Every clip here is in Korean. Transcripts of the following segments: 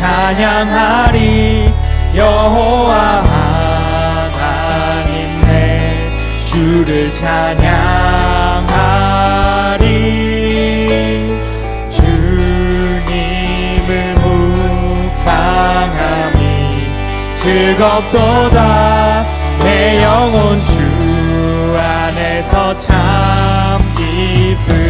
찬양하리. 여호와 하나님 내 주를 찬양하리. 주님을 묵상함이 즐겁도다. 내 영혼 주 안에서 참 기쁘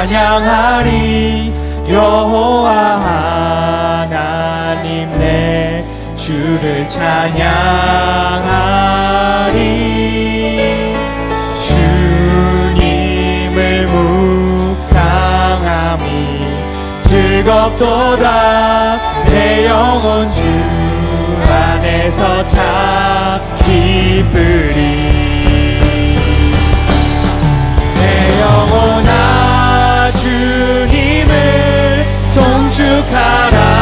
찬양하리 여호와 하나님 내 주를 찬양하리. 주님을 묵상함이 즐겁도다. 내 영혼 주 안에서 참 기쁘리 송축하라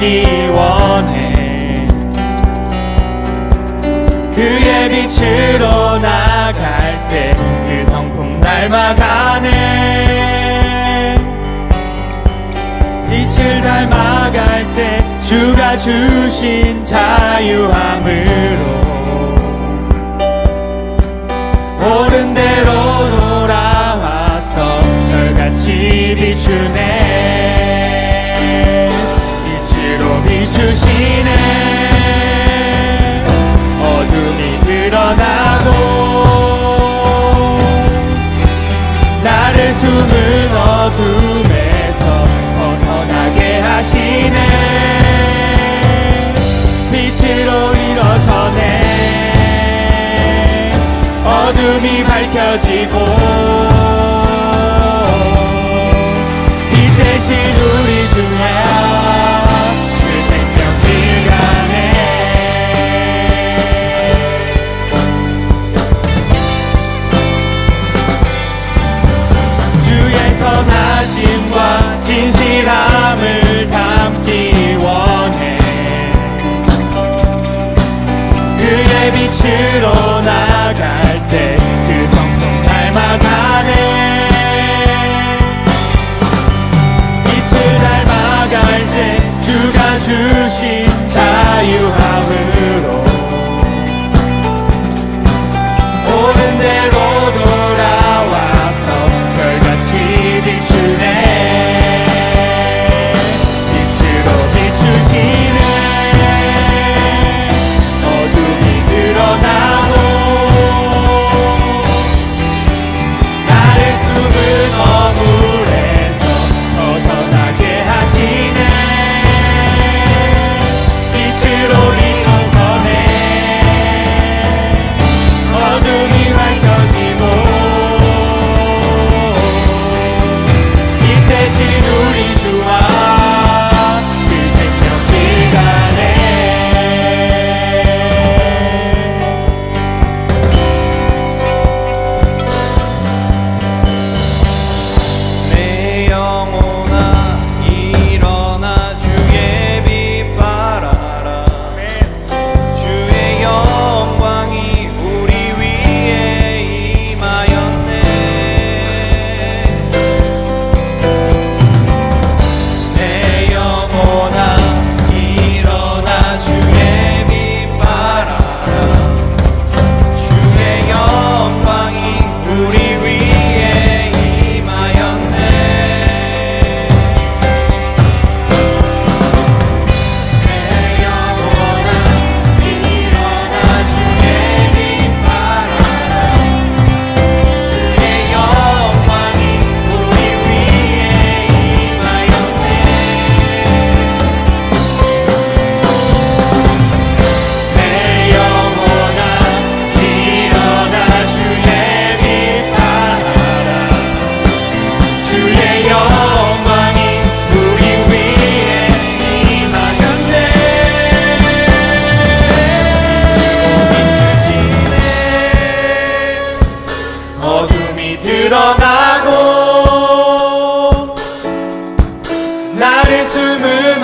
담기 원해. 그의 빛으로 나갈 때 그 성품 닮아가네 빛을 닮아갈 때 주가 주신 자유함으로 옳은 대로 돌아와서 별같이 비추네 어둠이 드러나고 나를 숨은 어둠에서 벗어나게 하시네. 빛으로 일어서네. 어둠이 밝혀지고 주신 자유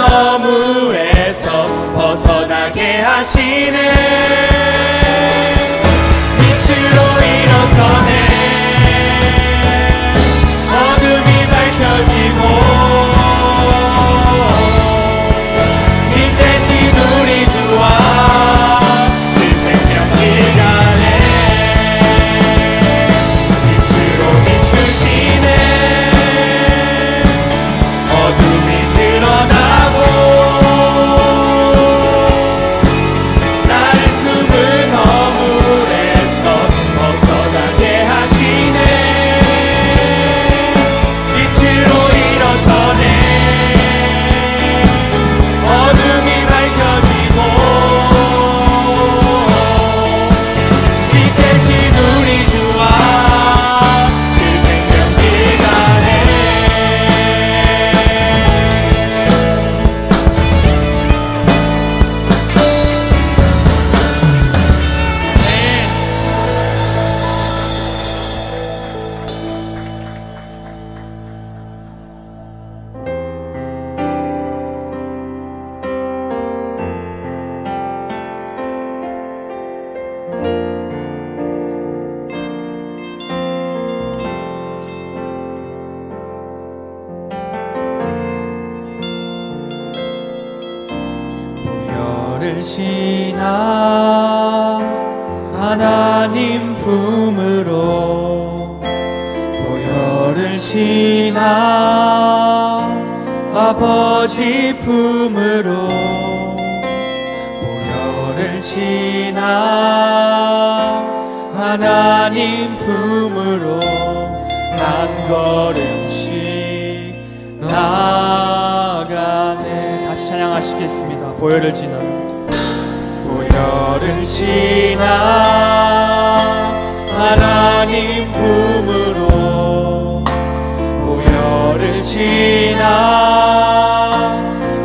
너무에서 벗어나게 하시네. 산을 지나 하나님 품으로 보혈을 지나 아버지 품으로 보혈을 지나 하나님 품으로 한 걸음씩 나아가네. 다시 찬양하시겠습니다. 보혈을 지나. 별을 지나 하나님 품으로 보혈을 지나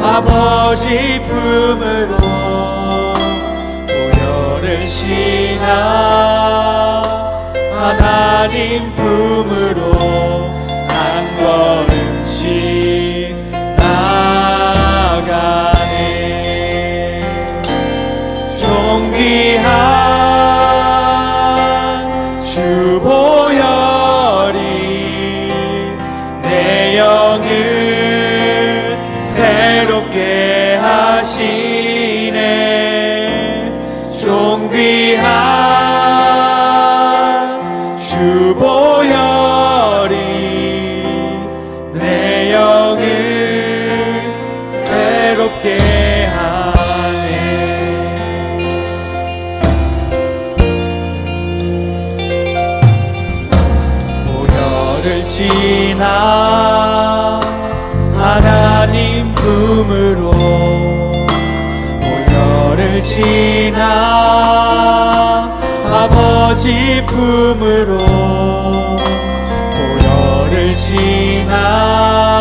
아버지 품으로 보혈을 지나 하나님 품으로 한 걸음씩 함께 하시네. 존귀한 주 보혈이 내 영을 새롭게 하네. 보혈을 지나 품으로 모여를 지나 아버지 품으로 모여를 지나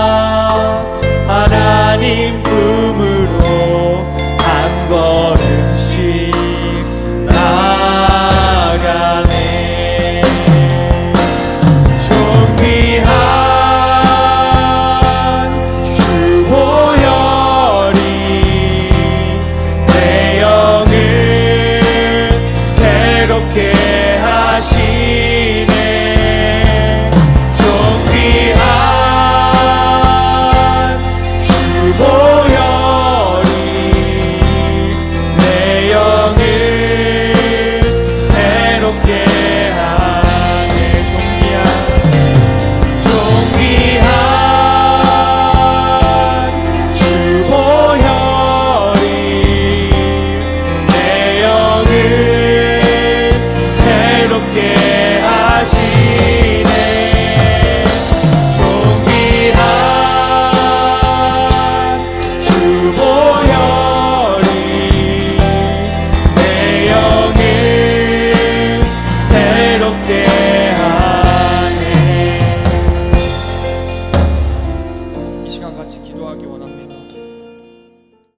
quiero.